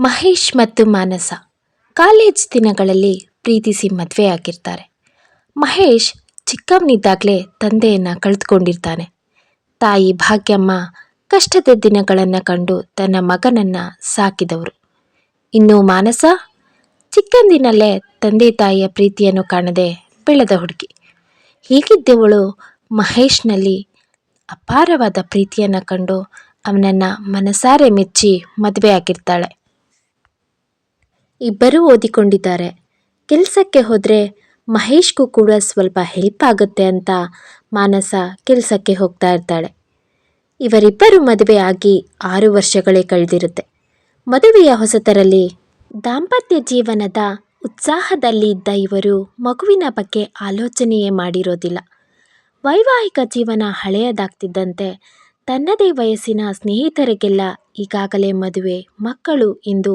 ಮಹೇಶ್ ಮತ್ತು ಮಾನಸ ಕಾಲೇಜ್ ದಿನಗಳಲ್ಲಿ ಪ್ರೀತಿಸಿ ಮದುವೆಯಾಗಿರ್ತಾರೆ ಮಹೇಶ್ ಚಿಕ್ಕವನಿದ್ದಾಗಲೇ ತಂದೆಯನ್ನು ಕಳೆದುಕೊಂಡಿರ್ತಾನೆ. ತಾಯಿ ಭಾಗ್ಯಮ್ಮ ಕಷ್ಟದ ದಿನಗಳನ್ನು ಕಂಡು ತನ್ನ ಮಗನನ್ನು ಸಾಕಿದವರು. ಇನ್ನು ಮಾನಸ ಚಿಕ್ಕಂದಿನಲ್ಲೇ ತಂದೆ ತಾಯಿಯ ಪ್ರೀತಿಯನ್ನು ಕಾಣದೆ ಬೆಳೆದ ಹುಡುಗಿ. ಹೀಗಿದ್ದವಳು ಮಹೇಶ್ನಲ್ಲಿ ಅಪಾರವಾದ ಪ್ರೀತಿಯನ್ನು ಕಂಡು ಅವನನ್ನು ಮನಸಾರೆ ಮೆಚ್ಚಿ ಮದುವೆಯಾಗಿರ್ತಾಳೆ. ಇಬ್ಬರೂ ಓದಿಕೊಂಡಿದ್ದಾರೆ. ಕೆಲಸಕ್ಕೆ ಹೋದರೆ ಮಹೇಶ್ಗೂ ಕೂಡ ಸ್ವಲ್ಪ ಹೆಲ್ಪ್ ಆಗುತ್ತೆ ಅಂತ ಮಾನಸ ಕೆಲಸಕ್ಕೆ ಹೋಗ್ತಾ ಇರ್ತಾಳೆ. ಇವರಿಬ್ಬರು ಮದುವೆ ಆಗಿ ಆರು ವರ್ಷಗಳೇ ಕಳೆದಿರುತ್ತೆ. ಮದುವೆಯ ಹೊಸತರಲ್ಲಿ ದಾಂಪತ್ಯ ಜೀವನದ ಉತ್ಸಾಹದಲ್ಲಿ ಇದ್ದ ಇವರು ಮಗುವಿನ ಬಗ್ಗೆ ಆಲೋಚನೆಯೇ ಮಾಡಿರೋದಿಲ್ಲ. ವೈವಾಹಿಕ ಜೀವನ ಹಳೆಯದಾಗ್ತಿದ್ದಂತೆ ತನ್ನದೇ ವಯಸ್ಸಿನ ಸ್ನೇಹಿತರಿಗೆಲ್ಲ ಈಗಾಗಲೇ ಮದುವೆ, ಮಕ್ಕಳು ಎಂದು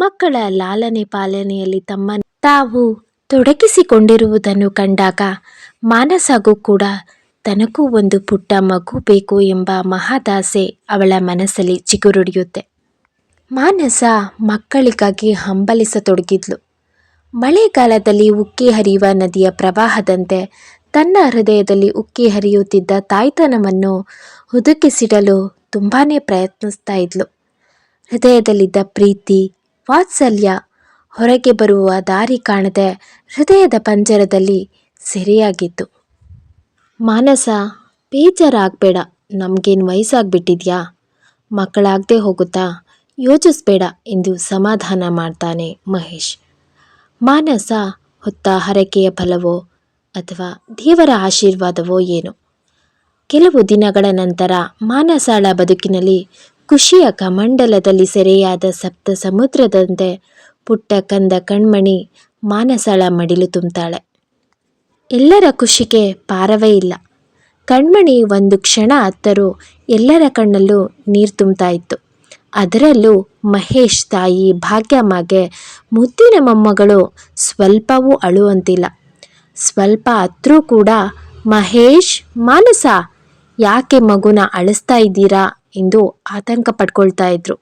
ಮಕ್ಕಳ ಲಾಲನೆ ಪಾಲನೆಯಲ್ಲಿ ತಮ್ಮ ತಾವು ತೊಡಗಿಸಿಕೊಂಡಿರುವುದನ್ನು ಕಂಡಾಗ ಮಾನಸಗೂ ಕೂಡ ತನಗೂ ಒಂದು ಪುಟ್ಟ ಮಗು ಬೇಕು ಎಂಬ ಮಹಾದಾಸೆ ಅವಳ ಮನಸ್ಸಲ್ಲಿ ಚಿಗುರುಡಿಯುತ್ತೆ. ಮಾನಸ ಮಕ್ಕಳಿಗಾಗಿ ಹಂಬಲಿಸತೊಡಗಿದ್ಲು. ಮಳೆಗಾಲದಲ್ಲಿ ಉಕ್ಕಿ ಹರಿಯುವ ನದಿಯ ಪ್ರವಾಹದಂತೆ ತನ್ನ ಹೃದಯದಲ್ಲಿ ಉಕ್ಕಿ ಹರಿಯುತ್ತಿದ್ದ ತಾಯ್ತನವನ್ನು ಹುದುಕಿಸಿಡಲು ತುಂಬಾ ಪ್ರಯತ್ನಿಸ್ತಾ ಇದ್ಲು. ಹೃದಯದಲ್ಲಿದ್ದ ಪ್ರೀತಿ ವಾತ್ಸಲ್ಯ. ಹೊರಗೆ ಬರುವ ದಾರಿ ಕಾಣದೆ ಹೃದಯದ ಪಂಜರದಲ್ಲಿ ಸೆರೆಯಾಗಿತ್ತು ಮಾನಸ, ಬೇಜಾರಾಗಬೇಡ, ನಮಗೇನು ವಯಸ್ಸಾಗ್ಬಿಟ್ಟಿದ್ಯಾ? ಮಕ್ಕಳಾಗದೆ ಹೋಗುತ್ತಾ? ಯೋಚಿಸ್ಬೇಡ ಎಂದು ಸಮಾಧಾನ ಮಾಡ್ತಾನೆ ಮಹೇಶ್. ಮಾನಸ, ಹೊತ್ತ ಹರಕೆಯ ಫಲವೋ ಅಥವಾ ದೇವರ ಆಶೀರ್ವಾದವೋ ಏನೋ? ಕೆಲವು ದಿನಗಳ ನಂತರ ಮಾನಸಾಳ ಬದುಕಿನಲ್ಲಿ ಖುಷಿಯ ಕಮಂಡಲದಲ್ಲಿ ಸೆರೆಯಾದ ಸಪ್ತ ಸಮುದ್ರದಂತೆ ಪುಟ್ಟ ಕಂದ ಕಣ್ಮಣಿ ಮಾನಸಳ ಮಡಿಲು ತುಂಬುತ್ತಾಳೆ ಎಲ್ಲರ ಖುಷಿಗೆ ಪಾರವೇ ಇಲ್ಲ. ಕಣ್ಮಣಿ ಒಂದು ಕ್ಷಣ ಅತ್ತರೂ ಎಲ್ಲರ ಕಣ್ಣಲ್ಲೂ ನೀರು ತುಂಬ್ತಾ ಇತ್ತು. ಅದರಲ್ಲೂ ಮಹೇಶ್ ತಾಯಿ ಭಾಗ್ಯಮ್ಮಗೆ ಮುದ್ದಿನ ಮೊಮ್ಮಗಳು ಸ್ವಲ್ಪವೂ ಅಳುವಂತಿಲ್ಲ. ಸ್ವಲ್ಪ ಅತ್ತರೂ ಕೂಡ, ಮಹೇಶ್, ಮಾನಸ, ಯಾಕೆ ಮಗುನ ಅಳಿಸ್ತಾ ಇದ್ದೀರಾ? ಎಂದು ಆತಂಕ ಪಡ್ಕೊಳ್ತಾ ಇದ್ರು.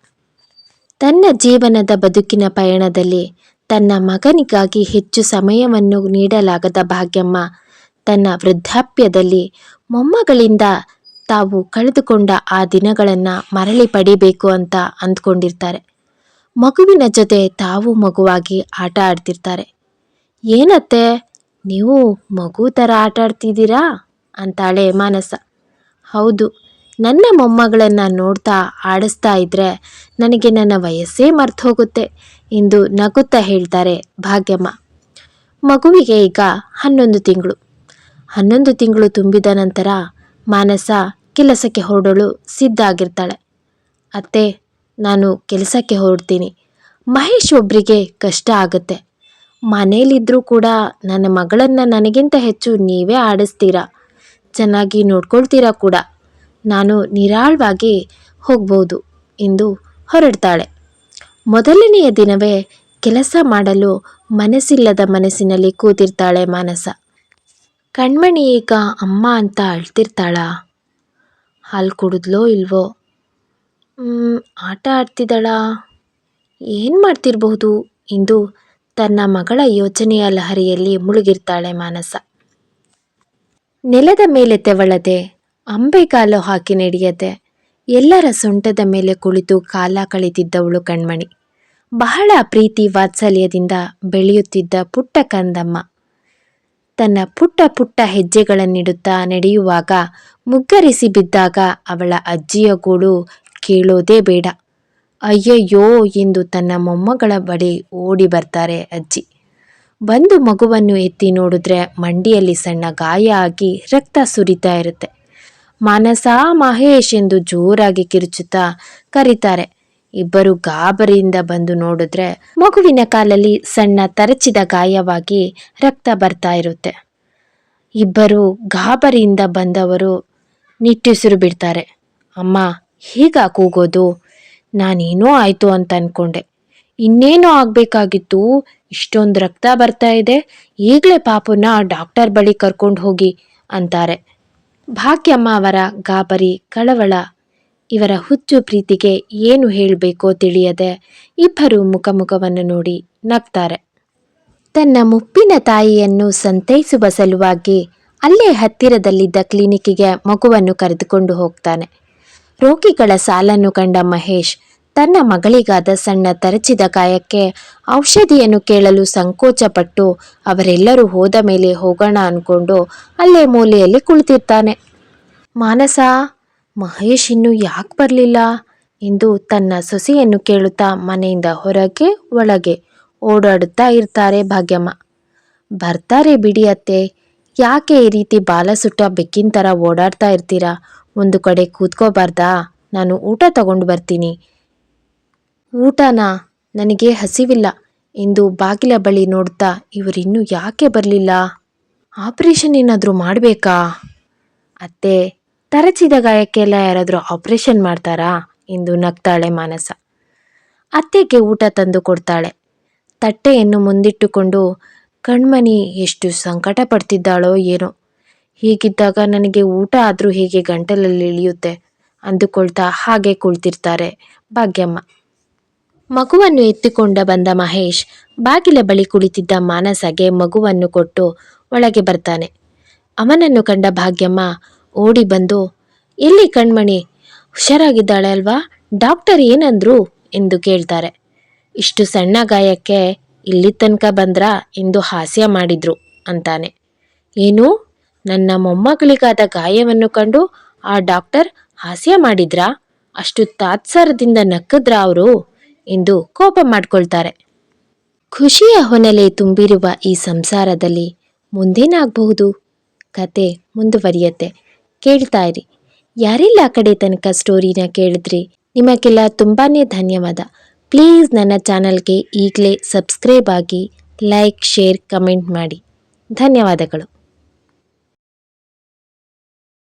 ತನ್ನ ಜೀವನದ ಬದುಕಿನ ಪಯಣದಲ್ಲಿ ತನ್ನ ಮಗನಿಗಾಗಿ ಹೆಚ್ಚು ಸಮಯವನ್ನು ನೀಡಲಾಗದ ಭಾಗ್ಯಮ್ಮ ತನ್ನ ವೃದ್ಧಾಪ್ಯದಲ್ಲಿ ಮೊಮ್ಮಗಳಿಂದ ತಾವು ಕಳೆದುಕೊಂಡ ಆ ದಿನಗಳನ್ನು ಮರಳಿ ಪಡಿಬೇಕು ಅಂತ ಅಂದ್ಕೊಂಡಿರ್ತಾರೆ. ಮಗುವಿನ ಜೊತೆ ತಾವು ಮಗುವಾಗಿ ಆಟ ಆಡ್ತಿರ್ತಾರೆ. ಏನತ್ತೆ, ನೀವು ಮಗು ಥರ ಆಟ ಆಡ್ತಿದ್ದೀರಾ? ಅಂತಾಳೆ ಮಾನಸ. ಹೌದು ನನ್ನ ಮೊಮ್ಮಗಳನ್ನು ನೋಡ್ತಾ ಆಡಿಸ್ತಾ ಇದ್ರೆ ನನಗೆ ನನ್ನ ವಯಸ್ಸೇ ಮರ್ತು ಹೋಗುತ್ತೆ ಎಂದು ನಗುತ್ತಾ ಹೇಳ್ತಾರೆ ಭಾಗ್ಯಮ್ಮ. ಮಗುವಿಗೆ ಈಗ ಹನ್ನೊಂದು ತಿಂಗಳು. ಹನ್ನೊಂದು ತಿಂಗಳು ತುಂಬಿದ ನಂತರ ಮಾನಸ ಕೆಲಸಕ್ಕೆ ಹೊರಡಲು ಸಿದ್ಧ ಆಗಿರ್ತಾಳೆ. ಅತ್ತೆ, ನಾನು ಕೆಲಸಕ್ಕೆ ಹೊರಡ್ತೀನಿ. ಮಹೇಶ್ ಒಬ್ಬರಿಗೆ ಕಷ್ಟ ಆಗುತ್ತೆ. ಮನೇಲಿದ್ದರೂ ಕೂಡ ನನ್ನ ಮಗಳನ್ನು ನನಗಿಂತ ಹೆಚ್ಚು ನೀವೇ ಆಡಿಸ್ತೀರಾ? ಚೆನ್ನಾಗಿ ನೋಡ್ಕೊಳ್ತೀರಾ ಕೂಡ? ನಾನು ನಿರಾಳವಾಗಿ ಹೋಗ್ಬೋದು ಎಂದು ಹೊರಡ್ತಾಳೆ. ಮೊದಲನೆಯ ದಿನವೇ ಕೆಲಸ ಮಾಡಲು ಮನಸ್ಸಿಲ್ಲದ ಮನಸ್ಸಿನಲ್ಲಿ ಕೂತಿರ್ತಾಳೆ ಮಾನಸ. ಕಣ್ಮಣಿ ಈಗ ಅಮ್ಮ ಅಂತ ಅಳ್ತಿರ್ತಾಳಾ? ಹಾಲು ಕುಡಿದ್ಲೋ ಇಲ್ವೋ? ಆಟ ಆಡ್ತಿದ್ದಾಳಾ? ಏನು ಮಾಡ್ತಿರಬಹುದು ಎಂದು ತನ್ನ ಮಗಳ ಯೋಚನೆಯ ಲಹರಿಯಲ್ಲಿ ಮುಳುಗಿರ್ತಾಳೆ ಮಾನಸ. ನೆಲದ ಮೇಲೆ ತೆವಳದೆ ಅಂಬೆಗಾಲು ಹಾಕಿ ನಡೆಯದೆ ಎಲ್ಲರ ಸೊಂಟದ ಮೇಲೆ ಕುಳಿತು ಕಾಲ ಕಳೆದಿದ್ದವಳು ಕಣ್ಮಣಿ. ಬಹಳ ಪ್ರೀತಿ ವಾತ್ಸಲ್ಯದಿಂದ ಬೆಳೆಯುತ್ತಿದ್ದ ಪುಟ್ಟ ಕಂದಮ್ಮ. ತನ್ನ ಪುಟ್ಟ ಪುಟ್ಟ ಹೆಜ್ಜೆಗಳನ್ನಿಡುತ್ತಾ ನಡೆಯುವಾಗ ಮುಗ್ಗರಿಸಿ ಬಿದ್ದಾಗ ಅವಳ ಅಜ್ಜಿಯ ಗೋಳು ಕೇಳೋದೇ ಬೇಡ. ಅಯ್ಯಯ್ಯೋ ಎಂದು ತನ್ನ ಮೊಮ್ಮಗಳ ಬಳಿ ಓಡಿ ಬರ್ತಾರೆ ಅಜ್ಜಿ. ಬಂದು ಮಗುವನ್ನು ಎತ್ತಿ ನೋಡಿದ್ರೆ ಮಂಡಿಯಲ್ಲಿ ಸಣ್ಣ ಗಾಯ ಆಗಿ ರಕ್ತ ಸುರಿತಾ ಇರುತ್ತೆ. ಮಾನಸ ಮಹೇಶ್ ಎಂದು ಜೋರಾಗಿ ಕಿರುಚುತ್ತಾ ಕರೀತಾರೆ. ಇಬ್ಬರು ಗಾಬರಿಯಿಂದ ಬಂದು ನೋಡಿದ್ರೆ ಮಗುವಿನ ಕಾಲಲ್ಲಿ ಸಣ್ಣ ತರಚಿದ ಗಾಯವಾಗಿ ರಕ್ತ ಬರ್ತಾ ಇರುತ್ತೆ. ಇಬ್ಬರು ಗಾಬರಿಯಿಂದ ಬಂದವರು ನಿಟ್ಟುಸಿರು ಬಿಡ್ತಾರೆ. ಅಮ್ಮ, ಹೀಗ ಕೂಗೋದು? ನಾನೇನೋ ಆಯಿತು ಅಂತ ಅನ್ಕೊಂಡೆ. ಇನ್ನೇನೋ ಆಗಬೇಕಾಗಿತ್ತು? ಇಷ್ಟೊಂದು ರಕ್ತ ಬರ್ತಾ ಇದೆ. ಈಗಲೇ ಪಾಪನ ಡಾಕ್ಟರ್ ಬಳಿ ಕರ್ಕೊಂಡು ಹೋಗಿ, ಅಂತಾರೆ. ಭಾಗ್ಯಮ್ಮ ಅವರ ಗಾಬರಿ ಕಳವಳ. ಇವರ ಹುಚ್ಚು ಪ್ರೀತಿಗೆ ಏನು ಹೇಳಬೇಕೋ ತಿಳಿಯದೆ ಇಬ್ಬರು ಮುಖಮುಖವನ್ನು ನೋಡಿ ನಗ್ತಾರೆ. ತನ್ನ ಮುಪ್ಪಿನ ತಾಯಿಯನ್ನು ಸಂತೈಸುವ ಸಲುವಾಗಿ ಅಲ್ಲೇ ಹತ್ತಿರದಲ್ಲಿದ್ದ ಕ್ಲಿನಿಕ್ಕಿಗೆ ಮಗುವನ್ನು ಕರೆದುಕೊಂಡು ಹೋಗ್ತಾನೆ. ರೋಗಿಗಳ ಸಾಲನ್ನು ಕಂಡ ಮಹೇಶ್ ತನ್ನ ಮಗಳಿಗಾದ ಸಣ್ಣ ತರಚಿದ ಗಾಯಕ್ಕೆ ಔಷಧಿಯನ್ನು ಕೇಳಲು ಸಂಕೋಚಪಟ್ಟು ಅವರೆಲ್ಲರೂ ಹೋದ ಮೇಲೆ ಹೋಗೋಣ ಅಂದ್ಕೊಂಡು ಅಲ್ಲೇ ಮೂಲೆಯಲ್ಲಿ ಕುಳಿತಿರ್ತಾನೆ. ಮಾನಸ, ಮಹೇಶ್ ಇನ್ನೂ ಯಾಕೆ ಬರಲಿಲ್ಲ? ಎಂದು ತನ್ನ ಸೊಸೆಯನ್ನು ಕೇಳುತ್ತಾ ಮನೆಯಿಂದ ಹೊರಗೆ ಒಳಗೆ ಓಡಾಡುತ್ತಾ ಇರ್ತಾರೆ ಭಾಗ್ಯಮ್ಮ. ಬರ್ತಾರೆ ಬಿಡಿ ಅತ್ತೆ. ಯಾಕೆ ಈ ರೀತಿ ಬಾಲ ಸುಟ್ಟ ಬೆಕ್ಕಿನ ಥರ ಓಡಾಡ್ತಾ ಇರ್ತೀರಾ? ಒಂದು ಕಡೆ ಕೂತ್ಕೋಬಾರ್ದಾ? ನಾನು ಊಟ ತಗೊಂಡು ಬರ್ತೀನಿ. ಊಟನಾ? ನನಗೆ ಹಸಿವಿಲ್ಲ. ಎಂದು ಬಾಗಿಲ ಬಳಿ ನೋಡ್ತಾ ಇವರಿನ್ನೂ ಯಾಕೆ ಬರಲಿಲ್ಲ? ಆಪರೇಷನ್ ಏನಾದರೂ ಮಾಡಬೇಕಾ? ಅತ್ತೆ, ತರಚಿದ ಗಾಯಕ್ಕೆಲ್ಲ ಯಾರಾದರೂ ಆಪರೇಷನ್ ಮಾಡ್ತಾರಾ? ಎಂದು ನಗ್ತಾಳೆ ಮಾನಸ. ಅತ್ತೆಗೆ ಊಟ ತಂದು ಕೊಡ್ತಾಳೆ. ತಟ್ಟೆಯನ್ನು ಮುಂದಿಟ್ಟುಕೊಂಡು, ಕಣ್ಮಣಿ, ಎಷ್ಟು ಸಂಕಟ ಪಡ್ತಿದ್ದಾಳೋ ಏನೋ. ಹೀಗಿದ್ದಾಗ ನನಗೆ ಊಟ ಆದರೂ ಹೇಗೆ ಗಂಟಲಲ್ಲಿ ಇಳಿಯುತ್ತೆ? ಅಂದುಕೊಳ್ತಾ ಹಾಗೆ ಕುಳಿತಿರ್ತಾರೆ ಭಾಗ್ಯಮ್ಮ. ಮಗುವನ್ನು ಎತ್ತಿಕೊಂಡ ಬಂದ ಮಹೇಶ್ ಬಾಗಿಲ ಬಳಿ ಕುಳಿತಿದ್ದ ಮಾನಸಗೆ ಮಗುವನ್ನು ಕೊಟ್ಟು ಒಳಗೆ ಬರ್ತಾನೆ. ಅವನನ್ನು ಕಂಡ ಭಾಗ್ಯಮ್ಮ ಓಡಿ ಬಂದು ಎಲ್ಲಿ ಕಣ್ಮಣಿ, ಹುಷಾರಾಗಿದ್ದಾಳೆ ಅಲ್ವಾ? ಡಾಕ್ಟರ್ ಏನಂದ್ರು? ಎಂದು ಕೇಳ್ತಾರೆ. ಇಷ್ಟು ಸಣ್ಣ ಗಾಯಕ್ಕೆ ಇಲ್ಲಿ ತನಕ ಬಂದ್ರಾ ಎಂದು ಹಾಸ್ಯ ಮಾಡಿದ್ರು, ಅಂತಾನೆ. ಏನು? ನನ್ನ ಮೊಮ್ಮಗಳಿಗಾದ ಗಾಯವನ್ನು ಕಂಡು ಆ ಡಾಕ್ಟರ್ ಹಾಸ್ಯ ಮಾಡಿದ್ರಾ? ಅಷ್ಟು ತಾತ್ಸಾರದಿಂದ ನಕ್ಕದ್ರಾ ಅವರು? ಎಂದು ಕೋಪ ಮಾಡ್ಕೊಳ್ತಾರೆ. ಖುಷಿಯ ಹೊನಲೆ ತುಂಬಿರುವ ಈ ಸಂಸಾರದಲ್ಲಿ ಮುಂದೇನಾಗಬಹುದು? ಕತೆ ಮುಂದುವರಿಯತ್ತೆ. ಕೇಳ್ತಾ ಇರಿ. ಯಾರೆಲ್ಲ ಕಡೆ ತನಕ ಸ್ಟೋರಿನ ಕೇಳಿದ್ರಿ? ನಿಮಗೆಲ್ಲ ತುಂಬಾ ಧನ್ಯವಾದ. ಪ್ಲೀಸ್ ನನ್ನ ಚಾನಲ್ಗೆ ಈಗಲೇ ಸಬ್ಸ್ಕ್ರೈಬ್ ಆಗಿ ಲೈಕ್, ಶೇರ್, ಕಮೆಂಟ್ ಮಾಡಿ. ಧನ್ಯವಾದಗಳು.